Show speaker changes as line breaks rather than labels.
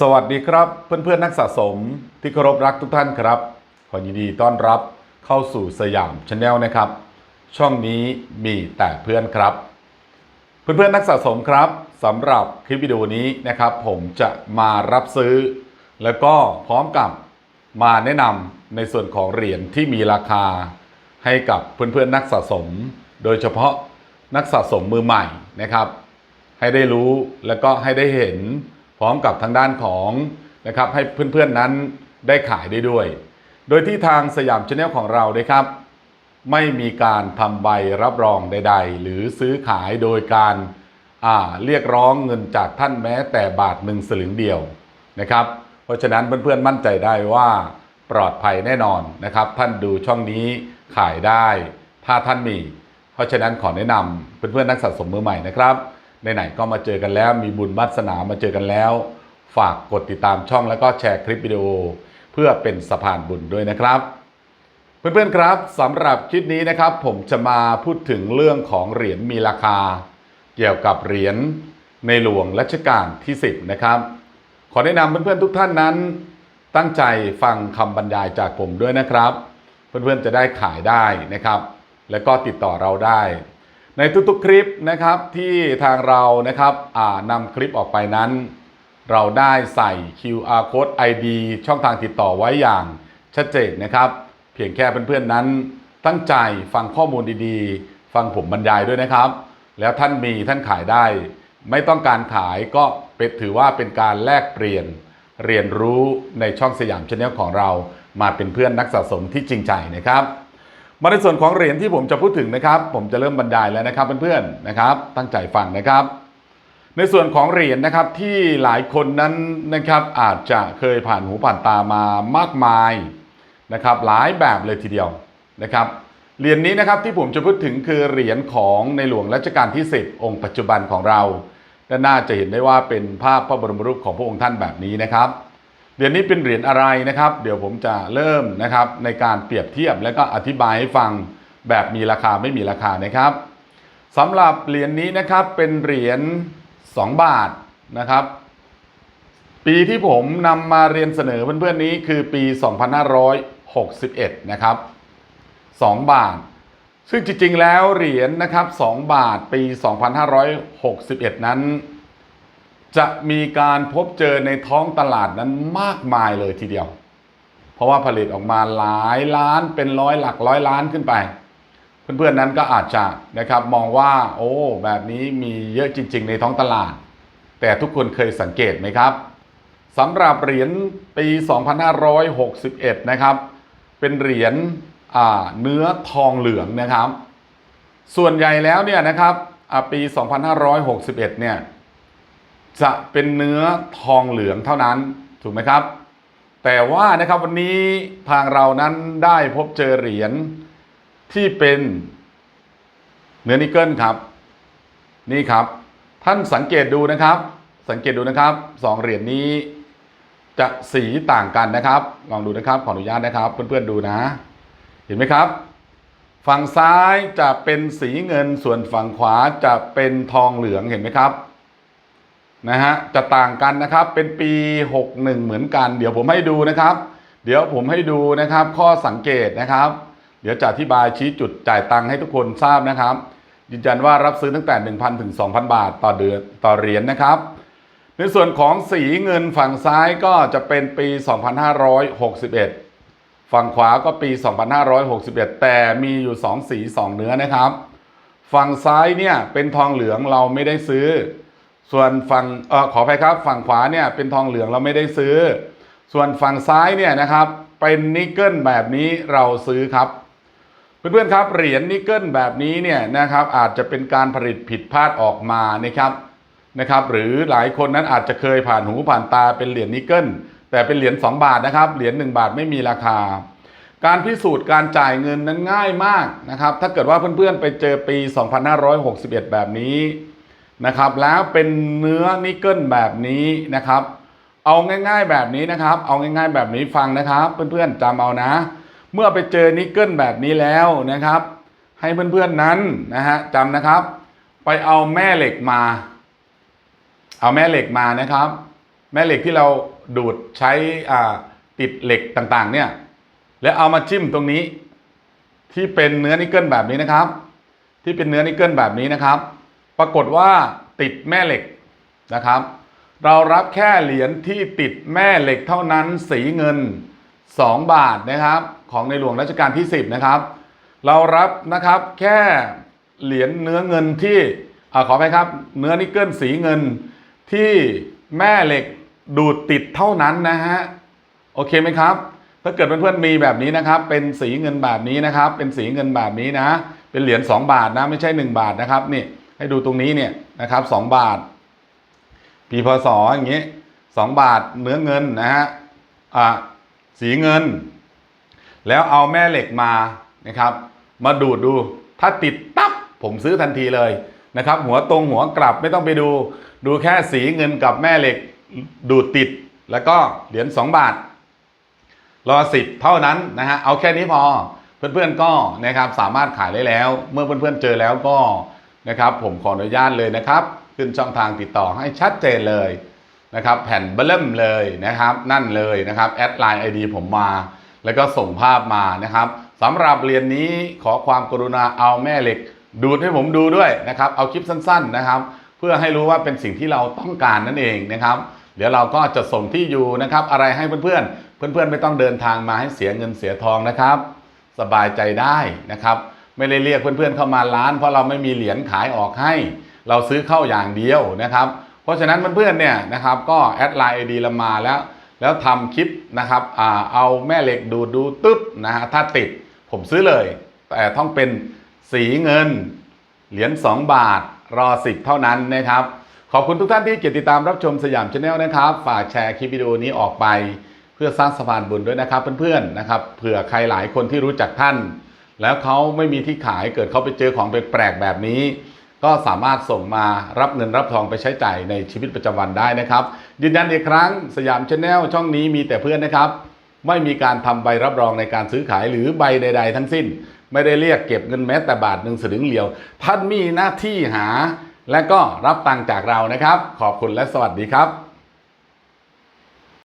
สวัสดีครับเพื่อนๆนักสะสมที่เคารพรักทุกท่านครับ ขอยินดีต้อนรับเข้าสู่สยามชาแนลนะครับ ช่องนี้มีแต่เพื่อนครับ เพื่อนๆนักสะสมครับสำหรับคลิปวิดีโอนี้นะครับ ผมจะมารับซื้อ แล้วก็พร้อมกับมาแนะนำในส่วนของเหรียญที่มีราคา ให้กับเพื่อนๆนักสะสม โดยเฉพาะนักสะสมมือใหม่นะครับ ให้ได้รู้แล้วก็ให้ได้เห็น ร้อมกับทางด้านของนะครับให้เพื่อนๆนั้นได้ขายได้ด้วย โดยที่ทางสยามชาแนลของเรานะครับไม่มีการทำใบรับรองใด ๆ หรือซื้อขายโดยการเรียกร้องเงินจากท่านแม้แต่บาทหนึ่งสลึงเดียวนะครับ เพราะฉะนั้นเพื่อนๆมั่นใจได้ว่าปลอดภัยแน่นอนนะครับ ท่านดูช่องนี้ขายได้ ถ้าท่านมี เพราะฉะนั้นขอแนะนำเพื่อนๆนักสะสมมือใหม่นะครับ ไหนๆก็มาเจอกันแล้ว มีบุญบัสนามาเจอกันแล้ว ฝากกดติดตามช่องแล้วก็แชร์คลิปวิดีโอ เพื่อเป็นสะพานบุญด้วยนะครับ เพื่อนๆครับสำหรับคลิปนี้นะครับ ผมจะมาพูดถึงเรื่องของเหรียญมีราคา เกี่ยวกับเหรียญในหลวงรัชกาลที่ 10 นะครับ ขอแนะนำเพื่อนๆทุกท่านนั้น ตั้งใจฟังคำบรรยายจากผมด้วยนะครับ เพื่อนๆจะได้ขายได้นะครับ แล้วก็ติดต่อเราได้ ในทุกๆคลิปนะครับที่ทางเรานะครับนำคลิปออกไปนั้น เราได้ใส่ QR code ID ช่องทางติดต่อไว้อย่างชัดเจนนะครับ เพียงแค่เพื่อนๆนั้น ตั้งใจฟังข้อมูลดีๆ ฟังผมบรรยายด้วยนะครับ แล้วท่านมีท่านขายได้ ไม่ต้องการขายก็เป็นถือว่าเป็นการแลกเปลี่ยน เรียนรู้ในช่องสยามชาแนลของเรา มาเป็นเพื่อนนักสะสมที่จริงใจนะครับ มาในส่วนของเหรียญที่ผมจะพูดถึงนะครับ ผมจะเริ่มบรรยายแล้วนะครับเพื่อนๆนะครับ ตั้งใจฟังนะครับ ในส่วนของเหรียญนะครับที่หลายคนนั้นนะครับอาจจะเคยผ่านหูผ่านตามามากมายนะครับหลายแบบเลยทีเดียวนะครับเหรียญนี้นะครับที่ผมจะพูดถึงคือเหรียญของในหลวงรัชกาลที่ 10 องค์ปัจจุบันของเราด้านหน้าจะเห็นได้ว่าเป็นภาพพระบรมรูปของพระองค์ท่านแบบนี้นะครับ เหรียญนี้เป็นเหรียญอะไรนะครับ เดี๋ยวผมจะเริ่มนะครับในการเปรียบเทียบและก็อธิบายให้ฟังแบบมีราคาไม่มีราคานะครับสำหรับเหรียญนี้นะครับเป็นเหรียญ2บาทนะครับ ปีที่ผมนำมาเรียนเสนอเพื่อนๆนี้คือปี 2561 นะครับ 2 บาท ซึ่งจริงๆแล้วเหรียญนะครับ 2 บาทปี 2561 นั้น จะมีการพบเจอในท้องตลาดนั้นมากมายเลยทีเดียว เพราะว่าผลิตออกมาหลายล้านเป็นร้อยหลักร้อยล้านขึ้นไป เพื่อนๆนั้นก็อาจจะนะครับมองว่า โอ้แบบนี้มีเยอะจริง ๆ ในท้องตลาด แต่ทุกคนเคยสังเกตไหมครับสำหรับเหรียญปี 2561 นะครับ เป็นเหรียญเนื้อทองเหลืองนะครับ ส่วนใหญ่แล้วเนี่ยนะครับปี 2561 เนี่ย จะเป็นเนื้อทองเหลืองเท่านั้นถูกไหมครับ แต่ว่านะครับวันนี้ทางเรานั้นได้พบเจอเหรียญที่เป็นเนื้อนิกเกิลครับ นี่ครับ ท่านสังเกตดูนะครับ สังเกตดูนะครับสองเหรียญนี้ จะสีต่างกันนะครับ ลองดูนะครับขออนุญาตนะครับ เพื่อนๆดูนะ เห็นไหมครับ ฝั่งซ้ายจะเป็นสีเงินส่วนฝั่งขวาจะเป็นทองเหลืองเห็นไหมครับ นะฮะจะต่างกันนะครับเป็นปี 61 เหมือนกัน เดี๋ยวผมให้ดูนะครับ เดี๋ยวผมให้ดูนะครับข้อสังเกตนะครับ เดี๋ยวจะอธิบายชี้จุดจ่ายตังค์ให้ทุกคนทราบนะครับยืนยันว่ารับซื้อตั้งแต่ 1,000 ถึง 2,000 บาทต่อเดือนต่อเหรียญนะครับ ในส่วนของสีเงินฝั่งซ้ายก็จะเป็นปี 2561 ฝั่งขวาก็ปี 2561 แต่มีอยู่ 2 สี 2 เนื้อนะครับ ฝั่งซ้ายเนี่ยเป็นทองเหลืองเราไม่ได้ซื้อ ส่วนฝั่งเออขออภัยครับ ฝั่งขวาเนี่ยเป็นทองเหลืองเราไม่ได้ซื้อ ส่วนฝั่งซ้ายเนี่ยนะครับเป็นนิกเกิลแบบนี้เราซื้อครับเพื่อนๆครับเหรียญนิกเกิลแบบนี้เนี่ยนะครับอาจจะเป็นการผลิตผิดพลาดออกมานะครับนะครับหรือหลายคนนั้นอาจจะเคยผ่านหูผ่านตาเป็นเหรียญนิกเกิลแต่เป็นเหรียญ2บาทนะครับเหรียญ1บาทไม่มีราคา การพิสูจน์การจ่ายเงินนั้นง่ายมากนะครับถ้าเกิดว่าเพื่อนๆไปเจอปี 2561 แบบนี้ นะครับ แล้วเป็นเนื้อนิกเกิลแบบนี้นะครับ เอาง่ายๆแบบนี้นะครับ เอาง่ายๆแบบนี้ฟังนะครับ เพื่อนๆจำเอานะ เมื่อไปเจอนิกเกิลแบบนี้แล้วนะครับ ให้เพื่อนๆนั้นนะฮะจำนะครับ ไปเอาแม่เหล็กมา เอาแม่เหล็กมานะครับ แม่เหล็กที่เราดูดใช้ติดเหล็กต่างๆ เนี่ย แล้วเอามาจิ้มตรงนี้ ที่เป็นเนื้อนิกเกิลแบบนี้นะครับ ที่เป็นเนื้อนิกเกิลแบบนี้นะครับ ปรากฏว่าติดแม่เหล็กนะครับ เรารับแค่เหรียญที่ติดแม่เหล็กเท่านั้นสีเงิน 2 บาทนะครับ ของในหลวงรัชกาลที่ 10 นะครับ เรารับนะครับแค่เหรียญเนื้อเงินที่อขอไปครับ เนื้อนิกเกิลสีเงินที่แม่เหล็กดูดติดเท่านั้นนะฮะโอเคไหมครับ ถ้าเกิดเพื่อนๆมีแบบนี้นะครับ เป็นสีเงินแบบนี้นะครับ เป็นสีเงินแบบนี้นะ เป็นเหรียญ2บาทนะไม่ใช่ 1 บาทนะครับนี่ ให้ดูตรงนี้เนี่ยนะครับ2บาทปีพศอย่างนี้สองบาทเนื้อเงินนะฮะอ่าสีเงิน แล้วเอาแม่เหล็กมานะครับ มาดูดดูถ้าติดตับผมซื้อทันทีเลยนะครับ หัวตรงหัวกลับไม่ต้องไปดู ดูแค่สีเงินกับแม่เหล็กดูดติด แล้วก็เหรียญ2บาท รอสิบเท่านั้นนะฮะเอาแค่นี้พอเพื่อนๆก็นะครับสามารถขายได้แล้ว เมื่อเพื่อนๆเจอแล้วก็ นะครับ ผมขออนุญาตเลยนะครับ ขึ้นช่องทางติดต่อให้ชัดเจนเลยนะครับ แผ่นเบลเลมเลยนะครับ นั่นเลยนะครับแอดไลน์ไอดีผมมา แล้วก็ส่งภาพมานะครับสำหรับเรียนนี้ขอความกรุณาเอาแม่เหล็ก ดูดให้ผมดูด้วยนะครับ เอาคลิปสั้น ๆนะครับ เพื่อให้รู้ว่าเป็นสิ่งที่เราต้องการนั่นเองนะครับ เดี๋ยวเราก็จะส่งที่อยู่นะครับ อะไรให้เพื่อนๆเพื่อนๆไม่ต้องเดินทางมาให้เสียเงินเสียทองนะครับ สบายใจได้นะครับ ไม่ได้เรียกเพื่อนๆเข้ามาร้าน เพราะเราไม่มีเหรียญขายออกให้ เราซื้อเข้าอย่างเดียวนะครับ เพราะฉะนั้นเพื่อนๆเนี่ยนะครับก็แอดไลน์ไอดีเรามาแล้ว แล้วทำคลิปนะครับอเอาแม่เหล็กดูดดูตึ๊บนะฮะถ้าติดผมซื้อเลย แต่ต้องเป็นสีเงินเหรียญ2 บาทรอสิบเท่านั้นนะครับ ขอบคุณทุกท่านที่เกียรติดตามรับชมสยามชาแนลนะครับ ฝากแชร์คลิปวิดีโอนี้ออกไป เพื่อสร้างสะพานบุญด้วยนะครับเพื่อนๆนะครับเผื่อใครหลายคนที่รู้จักท่าน แล้วเขาไม่มีที่ขายเกิดเขาไปเจอของแปลกๆแบบนี้ ก็สามารถส่งมารับเงินรับทองไปใช้จ่ายในชีวิตประจำวันได้นะครับยืนยันอีกครั้งสยามชาแนลช่องนี้มีแต่เพื่อนนะครับ ไม่มีการทำใบรับรองในการซื้อขายหรือใบใด ๆ ทั้งสิ้น ไม่ได้เรียกเก็บเงินแม้แต่บาทหนึ่งสลึงเดียว ท่านมีหน้าที่หา และก็รับตังค์จากเรานะครับ ขอบคุณและสวัสดีครับ